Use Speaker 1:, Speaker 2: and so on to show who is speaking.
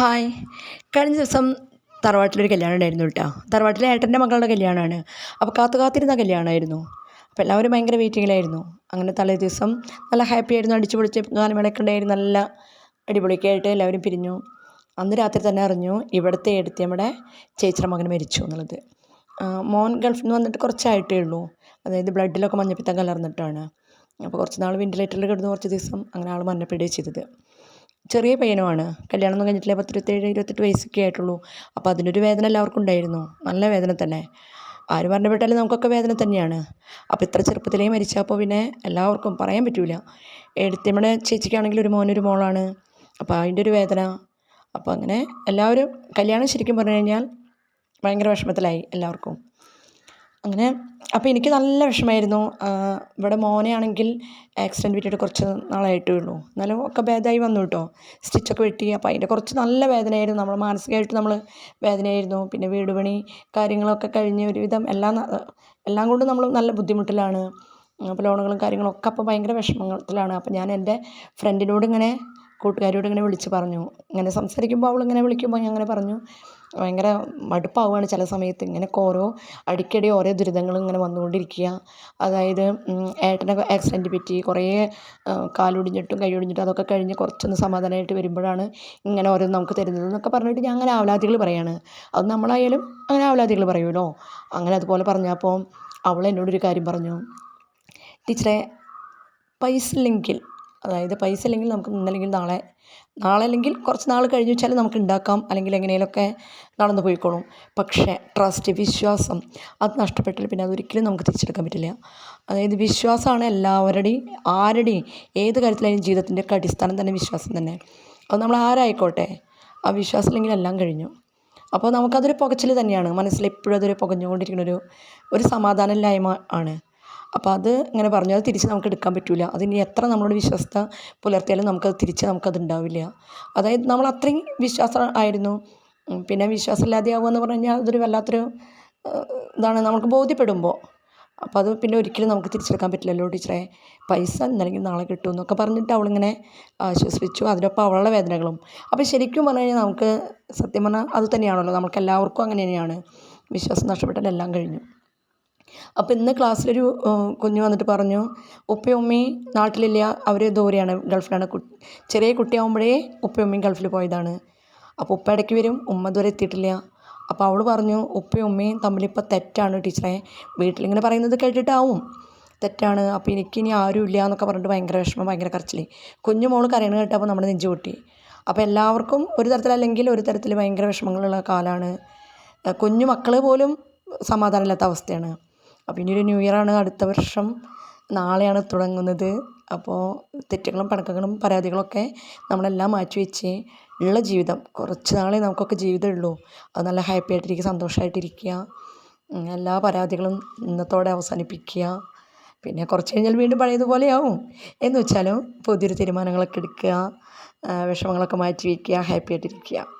Speaker 1: Hi. കഴിഞ്ഞ ദിവസം തറവാട്ടിലൊരു കല്യാണം ഉണ്ടായിരുന്നു കേട്ടോ. തറവാട്ടിലെ ഏട്ടന്റെ മകളുടെ കല്യാണമാണ്. അപ്പോൾ കാത്തു കാത്തിരുന്ന കല്യാണമായിരുന്നു. അപ്പോൾ എല്ലാവരും ഭയങ്കര വെയിറ്റിങ്ങിലായിരുന്നു. അങ്ങനെ തലേ ദിവസം നല്ല ഹാപ്പി ആയിരുന്നു. അടിച്ചു പൊളിച്ച് ഗാനമേളൊക്കെ ഉണ്ടായിരുന്നു നല്ല അടിപൊളിക്കായിട്ട് എല്ലാവരും പിരിഞ്ഞു. അന്ന് രാത്രി തന്നെ അറിഞ്ഞു ഇവിടുത്തെ എടുത്ത് നമ്മുടെ ചേച്ചിയുടെ മകൻ മരിച്ചു എന്നുള്ളത്. മോൻ ഗൾഫിൽ നിന്ന് വന്നിട്ട് കുറച്ചായിട്ടേ ഉള്ളൂ. അതായത് ബ്ലഡിലൊക്കെ മഞ്ഞപ്പിത്തം കലർന്നിട്ടാണ്. അപ്പോൾ കുറച്ച് നാൾ വെന്റിലേറ്ററിൽ കിടന്ന് കുറച്ച് ദിവസം അങ്ങനെ ആൾ മഞ്ഞപ്പിടുകയും ചെയ്തത്. ചെറിയ പയ്യനുമാണ്. കല്യാണമൊന്നും കഴിഞ്ഞിട്ടില്ല. പത്തിരുപത്തേഴ് ഇരുപത്തെട്ട് വയസ്സൊക്കെ ആയിട്ടുള്ളൂ. അപ്പോൾ അതിനൊരു വേദന എല്ലാവർക്കും ഉണ്ടായിരുന്നു. നല്ല വേദന തന്നെ. ആര് മരണപ്പെട്ടാലും നമുക്കൊക്കെ വേദന തന്നെയാണ്. അപ്പോൾ ഇത്ര ചെറുപ്പത്തിലേ മരിച്ചപ്പോൾ പിന്നെ എല്ലാവർക്കും പറയാൻ പറ്റില്ല എടുത്തിമ്മയുടെ ചേച്ചിക്കാണെങ്കിൽ ഒരു മോനൊരു മോളാണ്. അപ്പോൾ അതിന്റെ ഒരു വേദന. അപ്പോൾ അങ്ങനെ എല്ലാവരും കല്യാണം ശരിക്കും പറഞ്ഞു കഴിഞ്ഞാൽ ഭയങ്കര വിഷമത്തിലായി എല്ലാവർക്കും. അങ്ങനെ അപ്പോൾ എനിക്ക് നല്ല വിഷമമായിരുന്നു. ഇവിടെ മോനെയാണെങ്കിൽ ആക്സിഡന്റ് പറ്റിയിട്ട് കുറച്ച് നാളായിട്ടേ ഉള്ളൂ. എന്നാലും ഒക്കെ ഭേദമായി വന്നു കേട്ടോ സ്റ്റിച്ചൊക്കെ വെട്ടി. അപ്പോൾ അതിന്റെ കുറച്ച് നല്ല വേദനയായിരുന്നു. നമ്മൾ മാനസികമായിട്ട് നമ്മൾ വേദനയായിരുന്നു. പിന്നെ വീട് പണി കാര്യങ്ങളൊക്കെ കഴിഞ്ഞ് ഒരുവിധം എല്ലാം എല്ലാം കൊണ്ടും നമ്മൾ നല്ല ബുദ്ധിമുട്ടിലാണ്. അപ്പോൾ ലോണുകളും കാര്യങ്ങളും ഒക്കെ അപ്പോൾ ഭയങ്കര വിഷമത്തിലാണ്. അപ്പോൾ ഞാൻ എന്റെ ഫ്രണ്ടിനോട് ഇങ്ങനെ കൂട്ടുകാരോട് ഇങ്ങനെ വിളിച്ച് പറഞ്ഞു. ഇങ്ങനെ സംസാരിക്കുമ്പോൾ അവളിങ്ങനെ വിളിക്കുമ്പോൾ ഞാൻ അങ്ങനെ പറഞ്ഞു. ഭയങ്കര മടുപ്പാവുകയാണ് ചില സമയത്ത്. ഇങ്ങനെയൊക്കെ ഓരോ അടിക്കടി ഓരോ ദുരിതങ്ങൾ ഇങ്ങനെ വന്നുകൊണ്ടിരിക്കുക. അതായത് ഏട്ടനൊക്കെ ആക്സിഡന്റ് പറ്റി കുറേ കാലൊടിഞ്ഞിട്ടും കൈയൊടിഞ്ഞിട്ടും അതൊക്കെ കഴിഞ്ഞ് കുറച്ചൊന്ന് സമാധാനമായിട്ട് വരുമ്പോഴാണ് ഇങ്ങനെ ഓരോന്ന് നമുക്ക് തരുന്നത് എന്നൊക്കെ പറഞ്ഞിട്ട് ഞാൻ അങ്ങനെ ആവലാതികൾ പറയാണ്. അത് നമ്മളായാലും അങ്ങനെ ആവലാതികൾ പറയുമല്ലോ. അങ്ങനെ അതുപോലെ പറഞ്ഞപ്പോൾ അവൾ എന്നോടൊരു കാര്യം പറഞ്ഞു. ടീച്ചറെ പൈസ ഇല്ലെങ്കിൽ അതായത് പൈസ ഇല്ലെങ്കിൽ നമുക്ക് ഇന്നല്ലെങ്കിൽ നാളെ നാളെ അല്ലെങ്കിൽ കുറച്ച് നാൾ കഴിഞ്ഞ് വെച്ചാൽ നമുക്ക് ഉണ്ടാക്കാം അല്ലെങ്കിൽ എങ്ങനെയൊക്കെ നടന്നു പോയിക്കോളും. പക്ഷേ ട്രസ്റ്റ് വിശ്വാസം അത് നഷ്ടപ്പെട്ടാൽ പിന്നെ അതൊരിക്കലും നമുക്ക് തിരിച്ചെടുക്കാൻ പറ്റില്ല. അതായത് വിശ്വാസമാണ് എല്ലാവരുടെയും ആരുടെയും ഏത് കാര്യത്തിലായാലും ജീവിതത്തിന്റെയൊക്കെ അടിസ്ഥാനം തന്നെ വിശ്വാസം തന്നെ. അത് നമ്മൾ ആരായിക്കോട്ടെ? ആ വിശ്വാസം ഇല്ലെങ്കിൽ എല്ലാം കഴിഞ്ഞു. അപ്പോൾ നമുക്കതൊരു പുകച്ചിൽ തന്നെയാണ്. മനസ്സിൽ എപ്പോഴും അതൊരു പുകഞ്ഞുകൊണ്ടിരിക്കുന്ന ഒരു ഒരു സമാധാനമില്ലായ്മ ആണ്. അപ്പോൾ അത് ഇങ്ങനെ പറഞ്ഞു അത് തിരിച്ച് നമുക്ക് എടുക്കാൻ പറ്റില്ല അതിനി എത്ര നമ്മളോട് വിശ്വസ്ത പുലർത്തിയാലും നമുക്കത് തിരിച്ച് നമുക്കത് ഉണ്ടാവില്ല അതായത് നമ്മൾ അത്രയും വിശ്വാസം ആയിരുന്നു. പിന്നെ വിശ്വാസമില്ലാതെ ആവുക പറഞ്ഞു കഴിഞ്ഞാൽ അതൊരു വല്ലാത്തൊരു ഇതാണ് നമുക്ക് ബോധ്യപ്പെടുമ്പോൾ അപ്പോൾ അത് പിന്നെ ഒരിക്കലും നമുക്ക് തിരിച്ചെടുക്കാൻ പറ്റില്ലല്ലോ ടീച്ചറെ. പൈസ എന്തായാലും നാളെ കിട്ടും എന്നൊക്കെ പറഞ്ഞിട്ട് അവളിങ്ങനെ ആശ്വസിപ്പിച്ചു. അതിനൊപ്പം അവളുടെ വേദനകളും. അപ്പോൾ ശരിക്കും പറഞ്ഞു കഴിഞ്ഞാൽ നമുക്ക് സത്യം പറഞ്ഞാൽ അത് തന്നെയാണല്ലോ. നമുക്ക് എല്ലാവർക്കും അങ്ങനെ തന്നെയാണ്. വിശ്വാസം നഷ്ടപ്പെട്ടാൽ എല്ലാം കഴിഞ്ഞു. അപ്പോൾ ഇന്ന് ക്ലാസ്സിലൊരു കുഞ്ഞ് വന്നിട്ട് പറഞ്ഞു ഉപ്പയും ഉമ്മയും നാട്ടിലില്ല അവർ ദൂരെയാണ് ഗൾഫിലാണ്. ചെറിയ കുട്ടിയാവുമ്പോഴേ ഉപ്പയും ഉമ്മയും ഗൾഫിൽ പോയതാണ്. അപ്പോൾ ഉപ്പ ഇടയ്ക്ക് വരും ഉമ്മ ദൂരെ എത്തിയിട്ടില്ല. അപ്പോൾ അവൾ പറഞ്ഞു ഉപ്പയും ഉമ്മയും തമ്മിലിപ്പോൾ തെറ്റാണ് ടീച്ചറെ. വീട്ടിലിങ്ങനെ പറയുന്നത് കേട്ടിട്ടാവും. തെറ്റാണ്. അപ്പോൾ എനിക്കിനി ആരും ഇല്ല എന്നൊക്കെ പറഞ്ഞിട്ട് ഭയങ്കര വിഷമം ഭയങ്കര കരച്ചിൽ കുഞ്ഞു മോൾ കരയണ കേട്ടപ്പോൾ നമ്മുടെ നെഞ്ചു പൊട്ടി. അപ്പോൾ എല്ലാവർക്കും ഒരു തരത്തിലല്ലെങ്കിൽ ഒരു തരത്തിൽ ഭയങ്കര വിഷമങ്ങളുള്ള കാലമാണ് കുഞ്ഞു മക്കൾ പോലും സമാധാനമില്ലാത്ത അവസ്ഥയാണ്. അപ്പോൾ ഇനി ഒരു ന്യൂ ഇയറാണ് അടുത്ത വർഷം. നാളെയാണ് തുടങ്ങുന്നത്. അപ്പോൾ തെറ്റുകളും പടക്കങ്ങളും പരാതികളൊക്കെ നമ്മളെല്ലാം മാറ്റി വെച്ച് ഉള്ള ജീവിതം. കുറച്ച് നാളെ നമുക്കൊക്കെ ജീവിതം ഉള്ളൂ. അത് നല്ല ഹാപ്പി ആയിട്ടിരിക്കുക സന്തോഷമായിട്ടിരിക്കുക എല്ലാ പരാതികളും ഇന്നത്തോടെ അവസാനിപ്പിക്കുക. പിന്നെ കുറച്ച് കഴിഞ്ഞാൽ വീണ്ടും പഴയതുപോലെ ആവും. എന്ന് വെച്ചാലും പുതിയൊരു തീരുമാനങ്ങളൊക്കെ എടുക്കുക. വിഷമങ്ങളൊക്കെ മാറ്റി വയ്ക്കുക ഹാപ്പി ആയിട്ടിരിക്കുക.